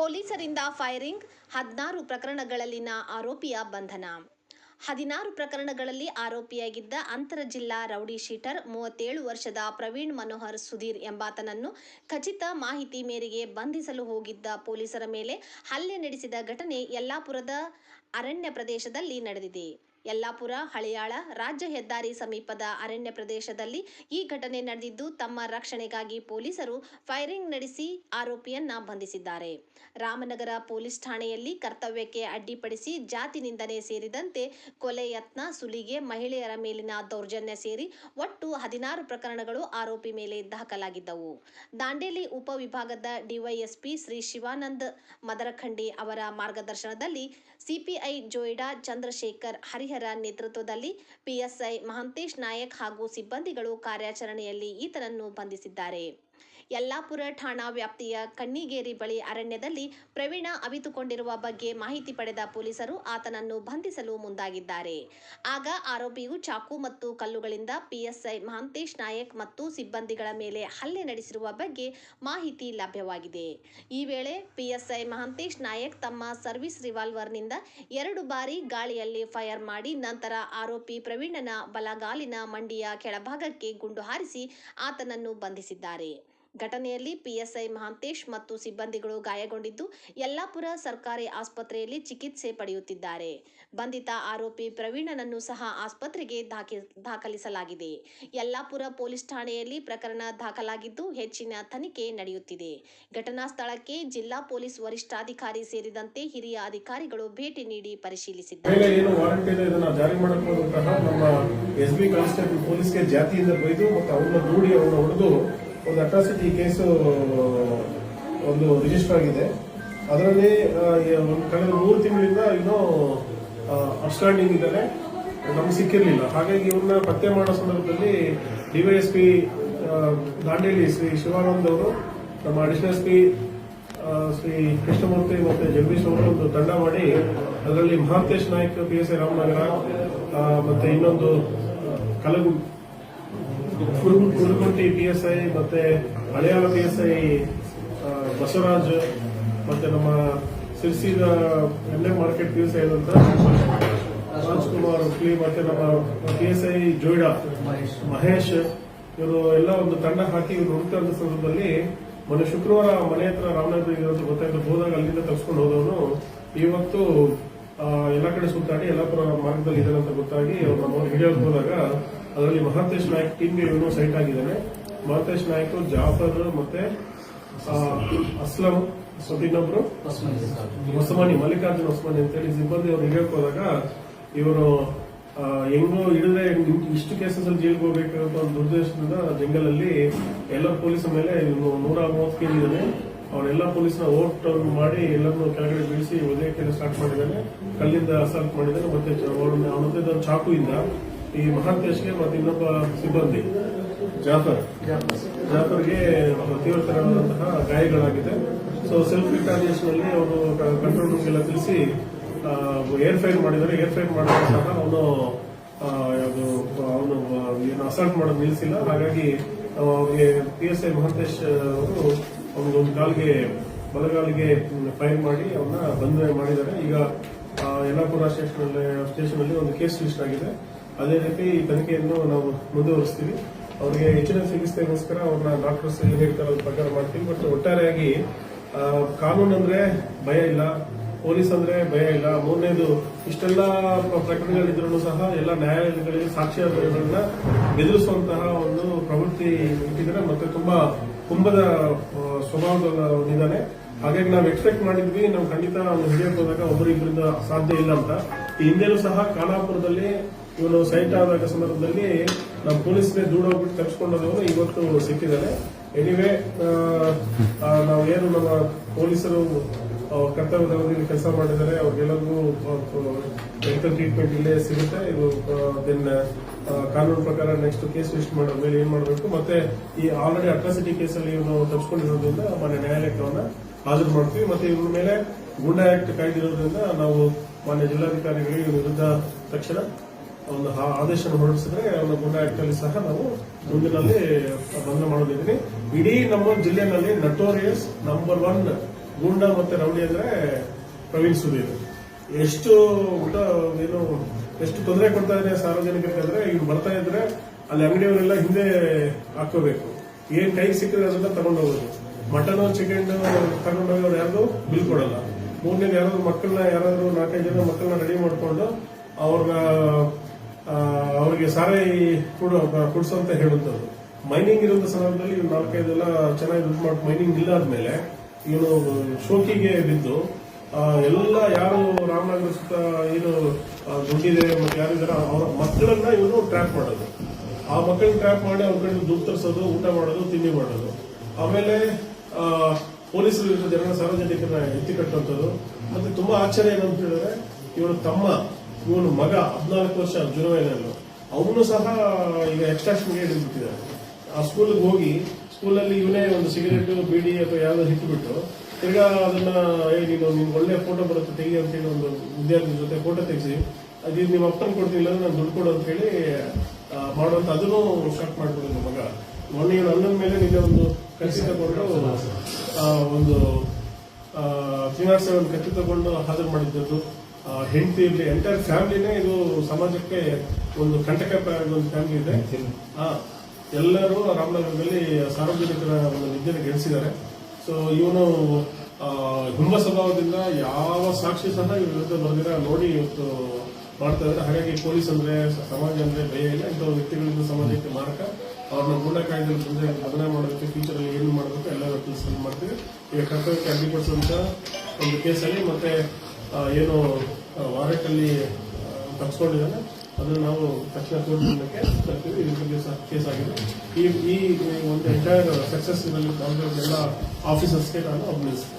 ಪೊಲೀಸರಿಂದ ಫೈರಿಂಗ್, ಹದಿನಾರು ಪ್ರಕರಣಗಳಲ್ಲಿನ ಆರೋಪಿಯ ಬಂಧನ. ಹದಿನಾರು ಪ್ರಕರಣಗಳಲ್ಲಿ ಆರೋಪಿಯಾಗಿದ್ದ ಅಂತರ ಜಿಲ್ಲಾ ರೌಡಿ ಶೀಟರ್, ಮೂವತ್ತೇಳು ವರ್ಷದ ಪ್ರವೀಣ್ ಮನೋಹರ್ ಸುಧೀರ್ ಎಂಬಾತನನ್ನು ಖಚಿತ ಮಾಹಿತಿ ಮೇರೆಗೆ ಬಂಧಿಸಲು ಹೋಗಿದ್ದ ಪೊಲೀಸರ ಮೇಲೆ ಹಲ್ಲೆ ನಡೆಸಿದ ಘಟನೆ ಯಲ್ಲಾಪುರದ ಅರಣ್ಯ ಪ್ರದೇಶದಲ್ಲಿ ನಡೆದಿದೆ. ಯಲ್ಲಾಪುರ, ಹಳಿಯಾಳ ರಾಜ್ಯ ಹೆದ್ದಾರಿ ಸಮೀಪದ ಅರಣ್ಯ ಪ್ರದೇಶದಲ್ಲಿ ಈ ಘಟನೆ ನಡೆದಿದ್ದು, ತಮ್ಮ ರಕ್ಷಣೆಗಾಗಿ ಪೊಲೀಸರು ಫೈರಿಂಗ್ ನಡೆಸಿ ಆರೋಪಿಯನ್ನ ಬಂಧಿಸಿದ್ದಾರೆ. ರಾಮನಗರ ಪೊಲೀಸ್ ಠಾಣೆಯಲ್ಲಿ ಕರ್ತವ್ಯಕ್ಕೆ ಅಡ್ಡಿಪಡಿಸಿ ಜಾತಿ ನಿಂದನೆ ಸೇರಿದಂತೆ ಕೊಲೆ ಯತ್ನ, ಸುಲಿಗೆ, ಮಹಿಳೆಯರ ಮೇಲಿನ ದೌರ್ಜನ್ಯ ಸೇರಿ ಒಟ್ಟು ಹದಿನಾರು ಪ್ರಕರಣಗಳು ಆರೋಪಿ ಮೇಲೆ ದಾಖಲಾಗಿದ್ದವು. ದಾಂಡೇಲಿ ಉಪವಿಭಾಗದ ಡಿವೈಎಸ್ಪಿ ಶ್ರೀ ಶಿವಾನಂದ್ ಮದರಖಂಡಿ ಅವರ ಮಾರ್ಗದರ್ಶನದಲ್ಲಿ ಸಿಪಿಐ ಜೋಯಿಡಾ ಚಂದ್ರಶೇಖರ್ ಹರಿಹರ ನೇತೃತ್ವದಲ್ಲಿ ಪಿಎಸ್ಐ ಮಹಂತೇಶ್ ನಾಯಕ್ ಹಾಗೂ ಸಿಬ್ಬಂದಿಗಳು ಕಾರ್ಯಾಚರಣೆಯಲ್ಲಿ ಈತನನ್ನು ಬಂಧಿಸಿದ್ದಾರೆ. ಯಲ್ಲಾಪುರ ಠಾಣಾ ವ್ಯಾಪ್ತಿಯ ಕಣ್ಣಿಗೇರಿ ಬಳಿ ಅರಣ್ಯದಲ್ಲಿ ಪ್ರವೀಣ ಅವಿತುಕೊಂಡಿರುವ ಬಗ್ಗೆ ಮಾಹಿತಿ ಪಡೆದ ಪೊಲೀಸರು ಆತನನ್ನು ಬಂಧಿಸಲು ಮುಂದಾಗಿದ್ದಾರೆ. ಆಗ ಆರೋಪಿಯು ಚಾಕು ಮತ್ತು ಕಲ್ಲುಗಳಿಂದ ಪಿಎಸ್ಐ ಮಹಾಂತೇಶ್ ನಾಯಕ್ ಮತ್ತು ಸಿಬ್ಬಂದಿಗಳ ಮೇಲೆ ಹಲ್ಲೆ ನಡೆಸಿರುವ ಬಗ್ಗೆ ಮಾಹಿತಿ ಲಭ್ಯವಾಗಿದೆ. ಈ ವೇಳೆ ಪಿಎಸ್ಐ ಮಹಾಂತೇಶ್ ನಾಯಕ್ ತಮ್ಮ ಸರ್ವಿಸ್ ರಿವಾಲ್ವರ್ನಿಂದ ಎರಡು ಬಾರಿ ಗಾಳಿಯಲ್ಲಿ ಫೈರ್ ಮಾಡಿ ನಂತರ ಆರೋಪಿ ಪ್ರವೀಣನ ಬಲಗಾಲಿನ ಮಂಡಿಯ ಕೆಳಭಾಗಕ್ಕೆ ಗುಂಡು ಹಾರಿಸಿ ಆತನನ್ನು ಬಂಧಿಸಿದ್ದಾರೆ. ಘಟನೆಯಲ್ಲಿ ಪಿಎಸ್ಐ ಮಹಾಂತೇಶ್ ಮತ್ತು ಸಿಬ್ಬಂದಿಗಳು ಗಾಯಗೊಂಡಿದ್ದು ಯಲ್ಲಾಪುರ ಸರ್ಕಾರಿ ಆಸ್ಪತ್ರೆಯಲ್ಲಿ ಚಿಕಿತ್ಸೆ ಪಡೆಯುತ್ತಿದ್ದಾರೆ. ಬಂಧಿತ ಆರೋಪಿ ಪ್ರವೀಣನನ್ನು ಸಹ ಆಸ್ಪತ್ರೆಗೆ ದಾಖಿ, ದಾಖಲಿಸಲಾಗಿದೆ. ಯಲ್ಲಾಪುರ ಪೊಲೀಸ್ ಠಾಣೆಯಲ್ಲಿ ಪ್ರಕರಣ ದಾಖಲಾಗಿದ್ದು ಹೆಚ್ಚಿನ ತನಿಖೆ ನಡೆಯುತ್ತಿದೆ. ಘಟನಾ ಸ್ಥಳಕ್ಕೆ ಜಿಲ್ಲಾ ಪೊಲೀಸ್ ವರಿಷ್ಠಾಧಿಕಾರಿ ಸೇರಿದಂತೆ ಹಿರಿಯ ಅಧಿಕಾರಿಗಳು ಭೇಟಿ ನೀಡಿ ಪರಿಶೀಲಿಸಿದ್ದಾರೆ. ಎಸ್ ಒಂದು ಅಟ್ರಾಸಿಟಿ ಕೇಸು, ಒಂದು ರಿಜಿಸ್ಟರ್ ಆಗಿದೆ. ಅದರಲ್ಲಿ ಒಂದು ಕಳೆದ ಮೂರು ತಿಂಗಳಿಂದ ಇನ್ನೂ ಅಪ್ಸ್ಟ್ಯಾಂಡಿಂಗ್ ಇದ್ದಾರೆ. ನಮ್ಗೆ ಸಿಕ್ಕಿರಲಿಲ್ಲ. ಹಾಗಾಗಿ ಇವ್ರನ್ನ ಪತ್ತೆ ಮಾಡೋ ಸಂದರ್ಭದಲ್ಲಿ ಡಿವೈಎಸ್ಪಿ ದಾಂಡೇಲಿ ಶ್ರೀ ಶಿವಾನಂದ್ ಅವರು, ನಮ್ಮ additional S P Shri Krishnamurthy ಮತ್ತು ಜಗದೀಶ್ ಅವರು ಒಂದು ತಂಡ ಮಾಡಿ, ಅದರಲ್ಲಿ Mahantesh Naik P S A Ramanagara ಮತ್ತು ಇನ್ನೊಂದು ಕಲಗು ಕುರುಗುಂಟಿ ಪಿ ಎಸ್ ಐ ಮತ್ತೆ ಮಲಯಾಳ ಪಿ ಎಸ್ ಐ ಬಸವರಾಜ್ ಮತ್ತೆ ನಮ್ಮ ಸಿರ್ಸಿದ ಎಣ್ಣೆ ಮಾರ್ಕೆಟ್ ಪಿ ಎಸ್ ಐ ಅಂತ ರಾಜ್ಕುಮಾರ್ ಉಕ್ಲಿ ಮತ್ತೆ ನಮ್ಮ P S I Joida, Mahesh, ಇವರು ಎಲ್ಲ ಒಂದು ತಂಡ ಹಾಕಿ ಇವರು ಹುಡುಕ್ತಾ ಸಂದರ್ಭದಲ್ಲಿ ಮೊನ್ನೆ ಶುಕ್ರವಾರ ಮನೆ ಹತ್ರ ರಾಮನಗರ ಇರೋದು ಗೊತ್ತಾಯ್ತು. ಹೋದಾಗ ಅಲ್ಲಿಂದ ತರ್ಸ್ಕೊಂಡು ಹೋದವನು. ಇವತ್ತು ಎಲ್ಲ ಕಡೆ ಸುತ್ತಾಡಿ ಎಲ್ಲಾಪುರ ಮಾರ್ಗದಲ್ಲಿ ಇದ್ದಾನೆ ಅಂತ ಗೊತ್ತಾಗಿ ಅವ್ರು ನಮ್ಮ ಹಿಡಿಯೋಕೆ ಹೋದಾಗ ಅದರಲ್ಲಿ ಮಹಾಂತೇಶ್ ನಾಯ್ಕ್ ಟೀಮ್ಗೆ ಇವನು ಸೈಟ್ ಆಗಿದ್ದಾನೆ. ಮಹಾಂತೇಶ್ ನಾಯ್ಕ್, ಜಾಫರ್ ಮತ್ತೆ ಅಸ್ಲಂ ಇನ್ನೊಬ್ರು. ಹೊಸಮಾನಿ ಮಲ್ಲಿಕಾರ್ಜುನ ಹೊಸಮಾನಿ ಅಂತೇಳಿ ಸಿಬ್ಬಂದಿ ಅವರು ಹೇಳಕ್ ಹೋದಾಗ ಇವರು ಹೆಂಗೋ ಹಿಡಿದ್ರೆ ಇಷ್ಟು ಕೇಸಸ್ ಅಲ್ಲಿ ಜೈಲ್ಗೆ ಹೋಗ್ಬೇಕು ಅಂತ ಒಂದು ದುರ್ದೇಶದಿಂದ ಜಂಗಲ್ ಅಲ್ಲಿ ಎಲ್ಲ ಪೊಲೀಸ್ ಮೇಲೆ ಇವನು ನೂರ ಮೂವತ್ತು ಕೆಜಿ ಅವನೆಲ್ಲ ಪೊಲೀಸ್ನ ಟರ್ನ್ ಮಾಡಿ ಎಲ್ಲರನ್ನು ಕೆಳಗಡೆ ಬೀಳಿಸಿ ಒದೆಯಕ್ಕೆ ಸ್ಟಾರ್ಟ್ ಮಾಡಿದ್ದಾನೆ. ಕಲ್ಲಿಂದ ಅಸಾಲ್ಟ್ ಮಾಡಿದ್ದಾನೆ. ಮತ್ತೆ ಅವನ ಚಾಕು ಇಂದ ಈ ಮಹಾಂತೇಶ್ಗೆ ಮತ್ತೆ ಇನ್ನೊಬ್ಬ ಸಿಬ್ಬಂದಿ, ಜಾಫರ್. ಜಾಫರ್ಗೆ ತೀವ್ರತರವಾದಂತಹ ಗಾಯಗಳಾಗಿದೆ. ಸೊ ಸೆಲ್ಫ್ ರಿಟಾಲಿಯೇಷನ್ ಅಲ್ಲಿ ಅವರು ಕಂಟ್ರೋಲ್ ರೂಮ್ಗೆಲ್ಲ ತಿಳಿಸಿ ಏರ್ ಫೈರ್ ಮಾಡಿದ್ದಾರೆ. ಏರ್ ಫೈರ್ ಮಾಡಿದ್ರೆ ಸಹ ಅವನು ಯಾವುದು, ಅವನು, ಏನು ಅಸಾಲ್ಟ್ ಮಾಡೋದು ನಿಲ್ಲಿಸಿಲ್ಲ. ಹಾಗಾಗಿ ಅವ್ರಿಗೆ ಪಿ ಎಸ್ ಐ ಮಹಂತೇಶ್ ಅವರು ಅವನಿಗೊಂದು ಕಾಲ್ಗೆ, ಬಲಗಾಲಿಗೆ ಫೈರ್ ಮಾಡಿ ಅವನ್ನ ಬಂಧನ ಮಾಡಿದ್ದಾರೆ. ಈಗ ಯಲ್ಲಾಪುರ ಸ್ಟೇಷನ್ ಸ್ಟೇಷನ್ ಅಲ್ಲಿ ಒಂದು ಕೇಸ್ ರಿಜಿಸ್ಟರ್ ಆಗಿದೆ. ಅದೇ ರೀತಿ ಈ ತನಿಖೆಯನ್ನು ನಾವು ಮುಂದುವರಿಸ್ತೀವಿ. ಅವರಿಗೆ ಹೆಚ್ಚಿನ ಚಿಕಿತ್ಸೆಗೋಸ್ಕರ ಅವ್ರನ್ನ ಡಾಕ್ಟರ್ಸ್ ಏನು ಹೇಳ್ತಾರೆ ಅದ್ರ ಪ್ರಕಾರ ಮಾಡ್ತೀವಿ. ಬಟ್ ಒಟ್ಟಾರೆಯಾಗಿ ಕಾನೂನು ಅಂದ್ರೆ ಭಯ ಇಲ್ಲ, ಪೊಲೀಸ್ ಅಂದ್ರೆ ಭಯ ಇಲ್ಲ. ಮೂರನೇದು, ಇಷ್ಟೆಲ್ಲ ಪ್ರಕರಣಗಳಿದ್ರು ಸಹ ಎಲ್ಲ ನ್ಯಾಯಾಲಯಗಳಿಗೆ ಸಾಕ್ಷ್ಯಾಧಾರಗಳನ್ನ ಎದುರಿಸುವಂತಹ ಒಂದು ಪ್ರವೃತ್ತಿ ಇಟ್ಟಿದ್ದಾರೆ. ಮತ್ತೆ ತುಂಬಾ ಕುಂಭದ ಸ್ವಭಾವದಿದ್ದಾನೆ ಹಾಗಾಗಿ ನಾವು ಎಕ್ಸ್ಪೆಕ್ಟ್ ಮಾಡಿದ್ವಿ, ನಾವು ಖಂಡಿತ ಅವ್ನು ಹಿಡಿಯಕ್ಕೆ ಹೋದಾಗ ಒಬ್ಬರಿಬ್ಬರಿಂದ ಸಾಧ್ಯ ಇಲ್ಲ ಅಂತ. ಈ ಹಿಂದೆನೂ ಸಹ ಖಾನಾಪುರದಲ್ಲಿ ಇವನು ಸೈಟ್ ಆದಾಗ ಸಂದರ್ಭದಲ್ಲಿ ನಮ್ಮ ಪೊಲೀಸ್ನೇ ದೂಡೋಗ್ಬಿಟ್ಟು ಹೋಗ್ಬಿಟ್ಟು ತಪ್ಪಿಸ್ಕೊಂಡದವನು ಇವತ್ತು ಸಿಕ್ಕಿದ್ದಾನೆ ಎನಿವೆ ನಾವು ಏನು ನಮ್ಮ ಪೊಲೀಸರು ಕರ್ತವ್ಯದಲ್ಲಿ ಕೆಲಸ ಮಾಡಿದ್ದಾರೆ, ಅವ್ರಿಗೆಲ್ಲರಿಗೂ ಮೆಡಿಕಲ್ ಟ್ರೀಟ್ಮೆಂಟ್ ಇಲ್ಲೇ ಸಿಗುತ್ತೆ. ಇದು ದೆನ್ ಕಾನೂನು ಪ್ರಕಾರ ನೆಕ್ಸ್ಟ್ ಕೇಸ್ ರಿಜಿಸ್ಟರ್ ಮಾಡೋ ಮೇಲೆ ಏನ್ ಮಾಡಬೇಕು? ಮತ್ತೆ ಈ ಆಲ್ರೆಡಿ ಅಟ್ರಾಸಿಟಿ ಕೇಸಲ್ಲಿ ಇವನು ತಪ್ಪಿಸ್ಕೊಂಡಿರೋದ್ರಿಂದ ಮಾನ್ಯ ನ್ಯಾಯಾಲಯಕ್ಕೆ ಹಾಜರು ಮಾಡ್ತೀವಿ. ಮತ್ತೆ ಇವ್ರ ಮೇಲೆ ಗುಂಡಾ ಆಕ್ಟ್ ಕಾಯ್ದಿರೋದ್ರಿಂದ ನಾವು ಮಾನ್ಯ ಜಿಲ್ಲಾಧಿಕಾರಿಗಳಿಗೆ ವಿರುದ್ಧ ತಕ್ಷಣ ಒಂದು ಆ- ಆದೇಶ ಹೊರಡಿಸಿದ್ರೆ ಒಂದು ಗುಂಡ ಸಹ ನಾವು ಮುಂದಿನಲ್ಲಿ ಬಂಧನ ಮಾಡೋದಿದ್ದೀನಿ ಇಡೀ ನಮ್ಮ ಜಿಲ್ಲೆನಲ್ಲಿ ನಟೋರಿಯಸ್ ನಂಬರ್ ಒನ್ ಗೂಂಡ ಮತ್ತೆ ರೌಡಿ ಅಂದ್ರೆ ಪ್ರವೀಣ್ ಸುಧೀರ್ ಎಷ್ಟು ಊಟ ಏನು ಎಷ್ಟು ತೊಂದರೆ ಕೊಡ್ತಾ ಇದೆ ಸಾರ್ವಜನಿಕರಿಗೆ ಅಂದ್ರೆ ಇವ್ರು ಬರ್ತಾ ಇದ್ರೆ ಅಲ್ಲಿ ಅಂಗಡಿಯವರೆಲ್ಲ ಹಿಂದೆ ಹಾಕೋಬೇಕು ಏನ್ ಕೈ ಸಿಕ್ಕಿದ್ರೆ ಅದನ್ನ ತಗೊಂಡೋಗೋದು ಮಟನ್ ಚಿಕನ್ ತಗೊಂಡೋಗಿ ಅವ್ರು ಯಾರು ಬಿಲ್ ಕೊಡಲ್ಲ. ಮೂರನೇದು ಯಾರಾದ್ರು ಮಕ್ಕಳನ್ನ ಯಾರಾದ್ರೂ ನಾಲ್ಕೈದು ಜನ ಮಕ್ಕಳನ್ನ ರೆಡಿ ಮಾಡಿಕೊಂಡು ಅವ್ರನ್ನ ಆ, ಅವ್ರಿಗೆ ಸಾರಾಯಿ ಕೊಡು ಕುಡಿಸು ಅಂತ ಹೇಳುವಂಥದ್ದು. ಮೈನಿಂಗ್ ಇರುವಂತ ಸಂದರ್ಭದಲ್ಲಿ ಇವ್ರು ನಾಲ್ಕೈದೆಲ್ಲ ಚೆನ್ನಾಗಿ ದುಡ್ಡು ಮಾಡಿ ಮೈನಿಂಗ್ ಇಲ್ಲ ಆದ್ಮೇಲೆ ಇವನು ಶೋಕಿಗೆ ಬಿದ್ದು ಎಲ್ಲ ಯಾರು ರಾಮನಗರ ಸುತ್ತ ಏನು ದುಡ್ಡಿದೆ ಮತ್ತೆ ಯಾರಿದಾರ ಅವರ ಮಕ್ಕಳನ್ನ ಇವನು ಟ್ರ್ಯಾಪ್ ಮಾಡೋದು. ಆ ಮಕ್ಕಳನ್ನ ಟ್ರ್ಯಾಪ್ ಮಾಡಿ ಅವ್ರ ಕಡೆ ದುಡ್ಡು ತರಿಸೋದು, ಊಟ ಮಾಡೋದು, ತಿಂಡಿ ಮಾಡೋದು. ಆಮೇಲೆ ಪೊಲೀಸರು ಇರುವ ಜನ ಸಾರ್ವಜನಿಕರನ್ನ ಎತ್ತಿ ಕಟ್ಟುವಂಥದ್ದು. ಮತ್ತೆ ತುಂಬಾ ಆಶ್ಚರ್ಯ ಏನಂತ ಹೇಳಿದ್ರೆ ಇವನು ತಮ್ಮ ಇವನು ಮಗ ಹದಿನಾಲ್ಕು ವರ್ಷ ಜುನವೈನಲ್ಲು ಅವನು ಸಹ ಈಗ ಎಕ್ಸ್ಟ್ರಾಕ್ಷನ್ಗೆ ಹಿಡಿದ್ಬಿಟ್ಟಿದ್ದಾರೆ ಆ ಸ್ಕೂಲ್ಗೆ ಹೋಗಿ ಸ್ಕೂಲಲ್ಲಿ ಇವನೇ ಒಂದು ಸಿಗರೇಟು ಬಿಡಿ ಅಥವಾ ಯಾವುದೋ ಹಿಟ್ಬಿಟ್ಟು ತಿರ್ಗಾ ಅದನ್ನ ಏ ನೀನು ನಿಮ್ಗೆ ಒಳ್ಳೆ ಫೋಟೋ ಬರುತ್ತೆ ತೆಗಿ ಅಂತ ಹೇಳಿ ಒಂದು ವಿದ್ಯಾರ್ಥಿ ಜೊತೆ ಫೋಟೋ ತೆಗೆಸಿ ಅದು ನಿಮ್ಮ ಅಪ್ಪನ ಕೊಡ್ತಿಲ್ಲ ನಾನು ದುಡ್ಡು ಕೊಡು ಅಂತ ಹೇಳಿ ಆ, ಮಾಡುವಂತ ಅದನ್ನು ಸ್ಟಾರ್ಟ್ ಮಾಡ್ಬಿಡೋದು ಮಗ. ಮೊನ್ನೆ ಇವನು ಅಣ್ಣನ ಮೇಲೆ ನಿನ್ನೆ ಒಂದು ಕಸಿ ತಗೊಂಡು ಒಂದು ತ್ರೀನಾಟ್ ಸೆವೆನ್ ಕತ್ತಿ ತಗೊಂಡು ಹಾಜರು ಮಾಡಿದ್ದದ್ದು. ಹೆಂಡತಿ ಇರಲಿ ಎಂಟೈರ್ ಫ್ಯಾಮಿಲಿನೇ ಇದು ಸಮಾಜಕ್ಕೆ ಒಂದು ಕಂಟಕ ಒಂದು ಫ್ಯಾಮಿಲಿ ಇದೆ. ಎಲ್ಲರೂ ರಾಮನಗರದಲ್ಲಿ ಸಾರ್ವಜನಿಕರ ಒಂದು ನಿದ್ದೆನ ಗೆಲ್ಲಿಸಿದ್ದಾರೆ ಸೊ ಇವನು ಹುಂಬ ಸ್ವಭಾವದಿಂದ ಯಾವ ಸಾಕ್ಷಿ ಸಹ ಇವ್ರ ವಿರುದ್ಧ ಬರೆದಿರ ನೋಡಿ, ಇವತ್ತು ಮಾಡ್ತಾ ಇದ್ದಾರೆ. ಹಾಗಾಗಿ ಪೊಲೀಸ್ ಅಂದ್ರೆ, ಸಮಾಜ ಅಂದ್ರೆ ಭಯ ಇಲ್ಲ. ಇಂಥ ವ್ಯಕ್ತಿಗಳಿಂದ ಸಮಾಜಕ್ಕೆ ಮಾರಕ. ಅವ್ರನ್ನ ಗುಂಡ ಕಾಯ್ದೆಯಲ್ಲಿ ಮುಂದೆ ಬದಲಾವಣೆ ಮಾಡೋದಕ್ಕೆ ಫ್ಯೂಚರ್ ಅಲ್ಲಿ ಏನು ಮಾಡಬೇಕು ಎಲ್ಲರೂ ಕೆಲಸ ಮಾಡ್ತೀವಿ. ಈಗ ಕರ್ತವ್ಯಕ್ಕೆ ಅಡ್ಡಿಪಡಿಸುವಂತ ಒಂದು ಕೇಸಲ್ಲಿ ಮತ್ತೆ ಏನು ವಾರೆಂಟ್ ಅಲ್ಲಿ ತಪ್ಪಿಸ್ಕೊಂಡಿದ್ದಾನೆ ಅದನ್ನು ನಾವು ತಕ್ಷಣ ತೋರಿಸಿದ್ದಕ್ಕೆ ತರ್ತೀವಿ ಇದ್ರ ಬಗ್ಗೆ ಕೇಸ್ ಆಗಿದೆ. ಈ ಈ ಒಂದು ಎಂಟೈರ್ ಸಕ್ಸಸ್ ಎಲ್ಲ ಆಫೀಸರ್ಸ್ಗೆ ನಾನು ಅಭಿನಯಿಸ್ತೀನಿ